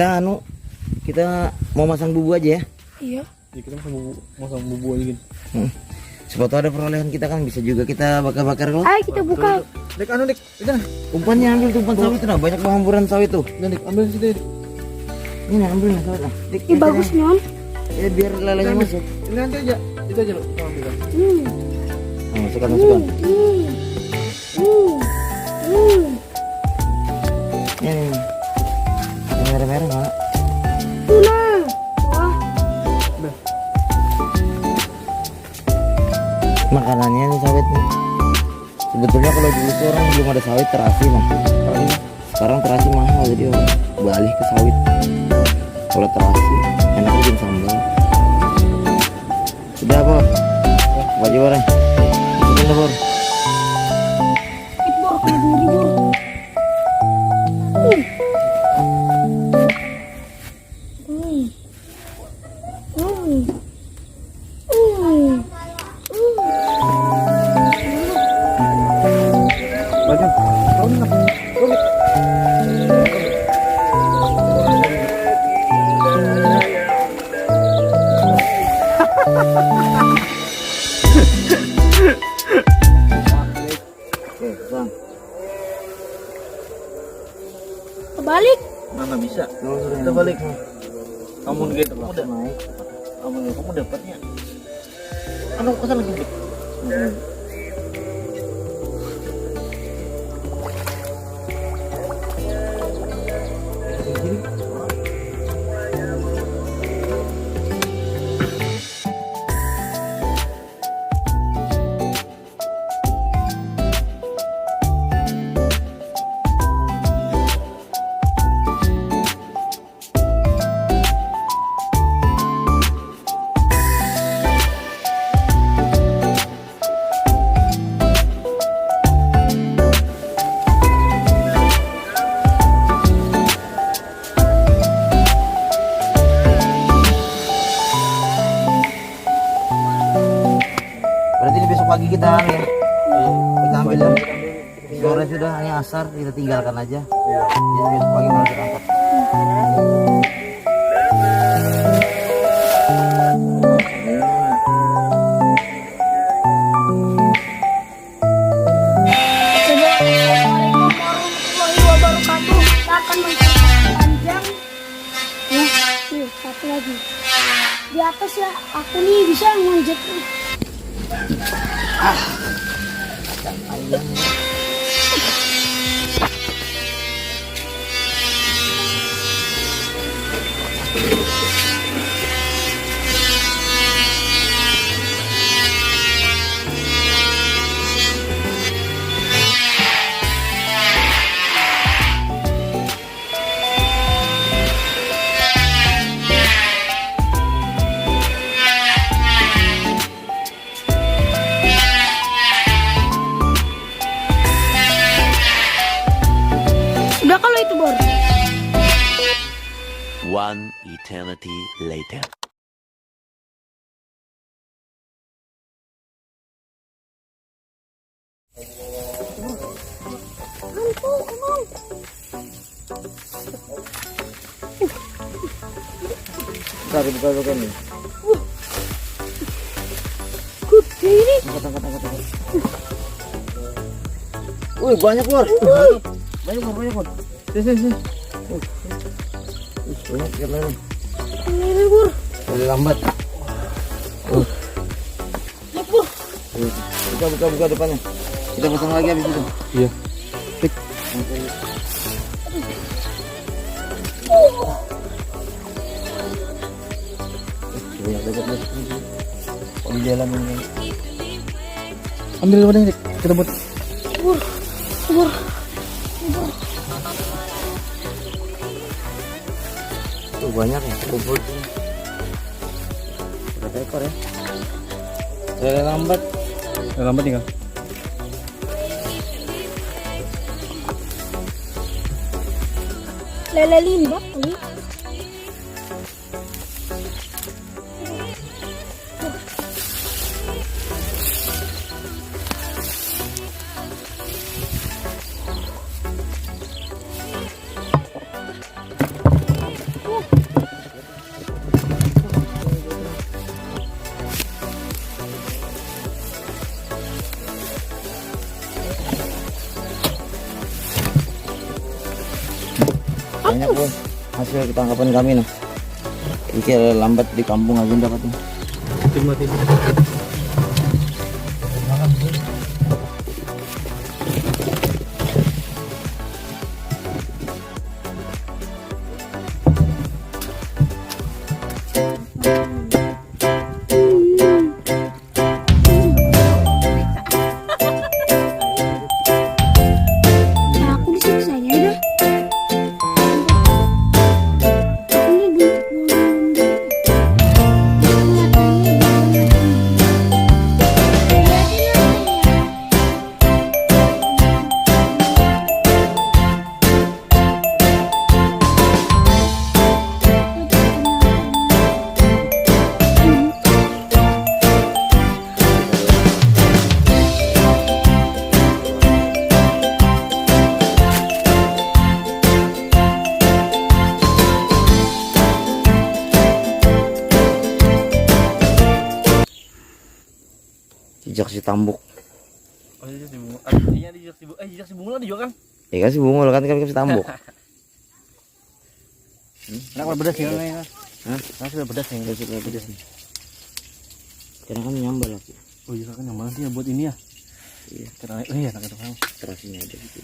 Kita anu kita mau masang bubu aja ya. Iya. Ya kita masang bubu, masang bubu aja gini. Hmm. Siapa tahu ada perolehan kita kan bisa juga kita bakar-bakar kalau Ayo kita buka. Dek anu dek, itu nah. umpannya ambil tuh umpan sawit tuh nah banyak penghamburan sawit tuh. Nah, dek ambil situ dek. Ini nah, ambil nah sawit nah. Dik, Ih bagus non. Ya, biar lelenya masuk. Ini nanti aja, itu aja lo, kita ambil. Hmm. Nah, masukkan masukkan. Hmm. Hmm. Hmm. Ini nih. Merah-merah. Wah. Udah. Makanannya nih sawit nih. Sebetulnya kalau dulu tuh orang belum ada sawit terasi mah. Sekarang terasi mahal jadi orang beralih ke sawit. Kalau terasi enak bikin sambal. Sudah apa? Baju orang. Masukin dah, Bor. Ih, bor, Bagan. Bagan. Bagan. Kita tinggalkan aja. Jadi besok pagi. Ya, nih satu lagi. Di atas ya, aku nih bisa ngonjek later. Bentar, buka buka nih. Gede ini. Angkat angkat angkat. angkat. Wih banyak bor. Banyak bor banyak bor. Sini, sini, sini. Banyak karena ini. Ini bor. Boleh lambat. Uh, Lihat uh. Buka buka buka depannya. Kita pasang lagi habis itu. Iya. Banyak banget bor. Oh, di dalam ini. Ambil? Kita buat. Bor. Banyak ya. Kumpul tuh. Berapa ekor ya? Lele lambat. Udah lambat tinggal. Lele limbah kali. Hasil ketangkapan kami nah Iki lambat di kampung aja dapatnya Cuma ini. Tambuk Oh, iya si bunga. Ah, Iya di jejak si bunga. Eh, jejak si bunga ada juga kan? ya kan si bungul kan kan si tambuk Enak lah pedas ya. Hah? Enak sudah pedas ya. Pedas nih karena kan nyambal lagi Oh iya kan yang mana sih ya buat ini ya? iya Karena oh iya enak itu kan. terasinya ada gitu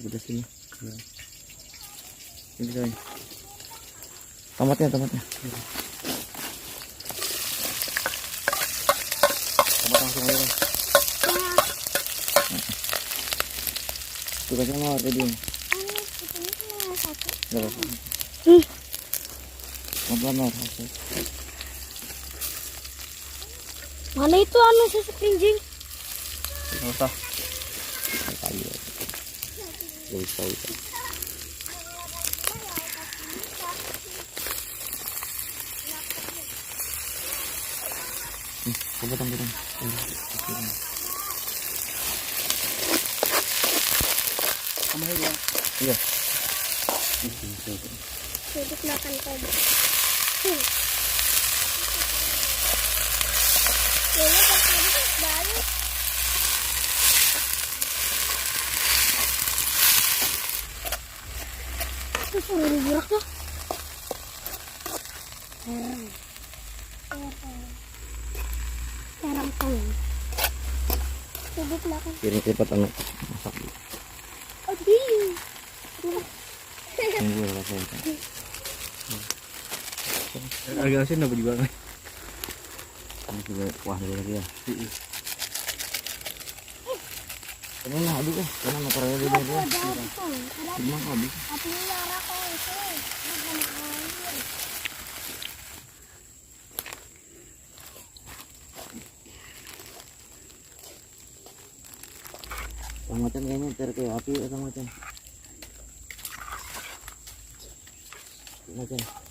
pedas ini ini bisa ini tomatnya tomatnya Tomat langsung aja tugasnya mau tadi mau hasil Mana itu anu susu kelinjing? Enggak usah. Gak bisa bisa Hmm, coba potong potong Kamu aja. iya Duduk makan tadi. Ini. Itu suruh diburak tuh. Serem. Serem kan. Duduk makan. Piring cepat anu. Masak Oh, tunggu ya rasanya Agak asin dapat juga? Kan. ini juga wah dulu lagi ya. Ini nah aduh eh. Karena motor aja dulu dulu Ada apa? Ada cuma habis Tangmatan ganyan, pero kayo api at tangmatan. Tangmatan.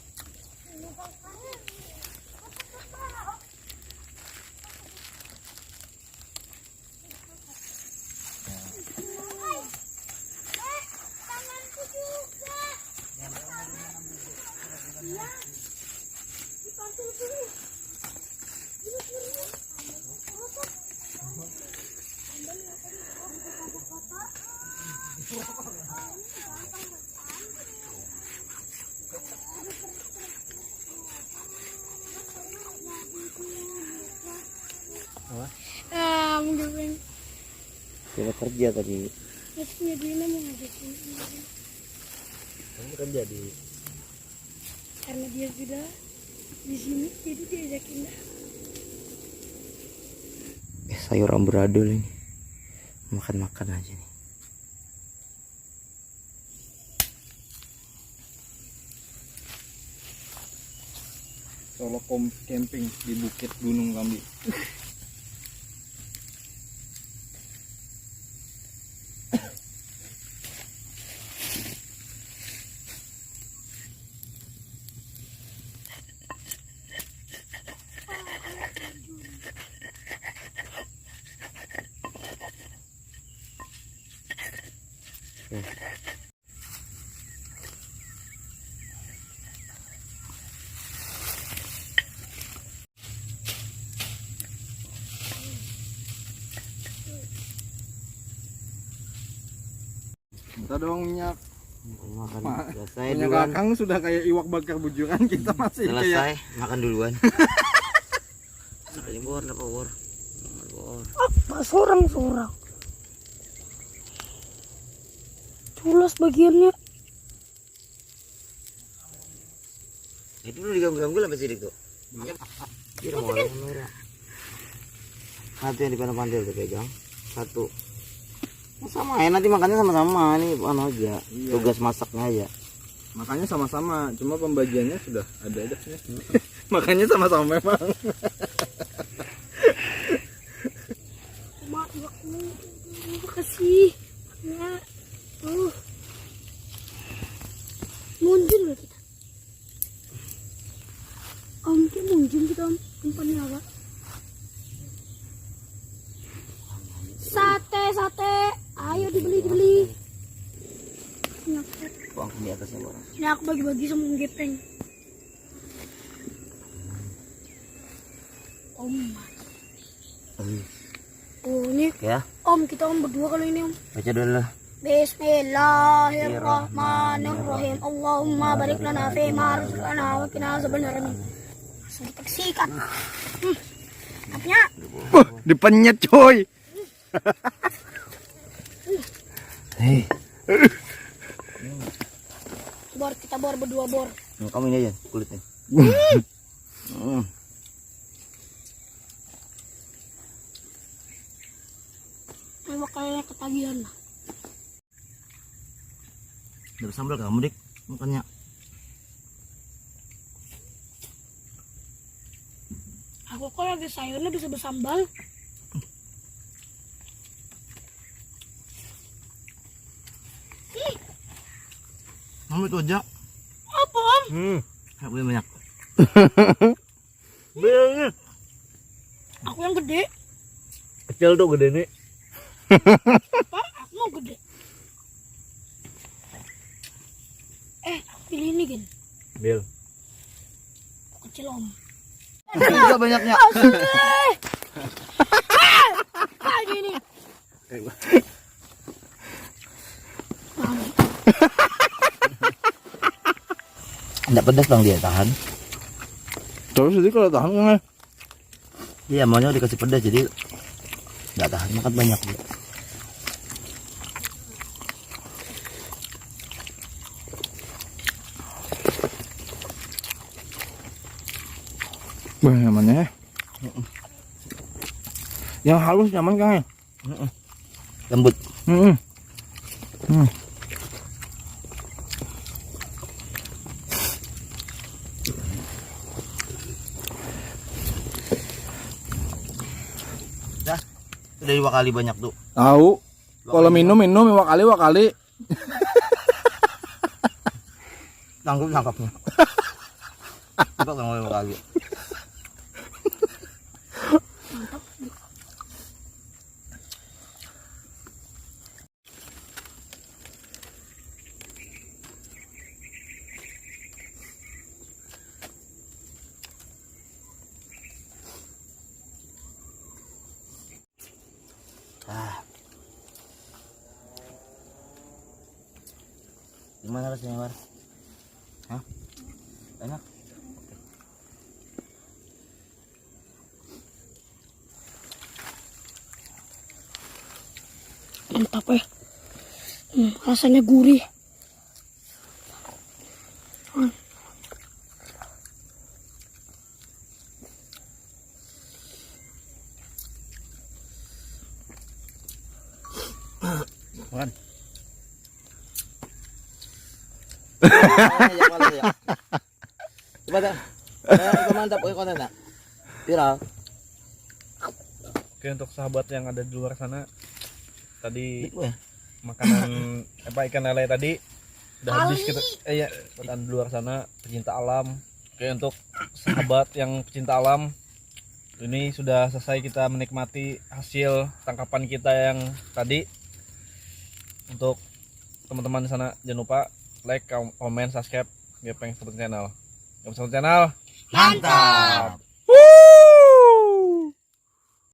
Kerja tadi. Kamu kan jadi Karena dia sudah di sini, jadi diajakin. eh, sayur amburadul ini makan-makan aja nih Solo kom camping di Bukit Gunung Kambi. Kita doang minyak. Makan selesai minyak duluan. Kakang sudah kayak iwak bakar bujuran kita masih ya. selesai kayak... makan duluan. ini bor, lapor. Apa sorang-sorang? Culas bagiannya. itu lu diganggu-ganggu sampai sidik tuh. Kira mau orang kamera satu yang di pandai tuh pegang. Satu. Nah, sama ya nanti makannya sama-sama. Ini anu aja Iya. tugas masaknya aja. Makanya sama-sama cuma pembagiannya sudah ada ada sih makanya sama-sama memang Mak, iwakmu. Terima kasih. Ya. Tuh. Munjul loh kita. Om, kita munjul kita om. Umpan apa? Sate, sate. Ayo dibeli, dibeli. Ini aku, buang di atasnya bor ini bagi-bagi sama Om Gepeng. Om. Oh, ini ya Om, kita om berdua kalau ini om. baca dulu Bismillahirrahmanirrahim. Allahumma barik lana fi ma razaqtana wa qina azabannar. Sedikit sikat. Hmm. Katanya, Wah, dipenyet coy hei bor kita bor berdua bor. kamu ini aja kulitnya Hmm. Memang kayaknya ketagihan lah. Udah sambal kamu dik makannya Aku kok lagi sayurnya bisa bersambal. Kamu itu aja Apa om? hmm. aku yang banyak Aku yang gede. kecil tuh gede nih Apa? Aku mau gede. Eh, pilih ini gin. Bil Kecil om. juga banyaknya Ah, gini. Enggak pedas bang dia tahan terus jadi kalau tahan kan Iya maunya dikasih pedas jadi nggak tahan makan banyak dia. Wah, nyaman ya. Yang halus nyaman kan ya? Lembut. Hmm. Dah. Udah dua kali banyak tuh. Tahu. Kalau minum minum dua kali dua kali. Tangkap tangkapnya. Coba kalau dua kali. Gimana rasanya, War? Hah? Enak? Mantap ya. Hmm, rasanya gurih. Makan. Coba dah. Eh, mantap, oke konten? Viral. Oke untuk sahabat yang ada di luar sana tadi ya. makanan apa ikan lele tadi udah habis kita eh ya di luar sana pecinta alam oke untuk sahabat yang pecinta alam ini sudah selesai kita menikmati hasil tangkapan kita yang tadi untuk teman-teman di sana jangan lupa like komen subscribe. Gepeng Support channel. Gepeng Support channel? Mantap.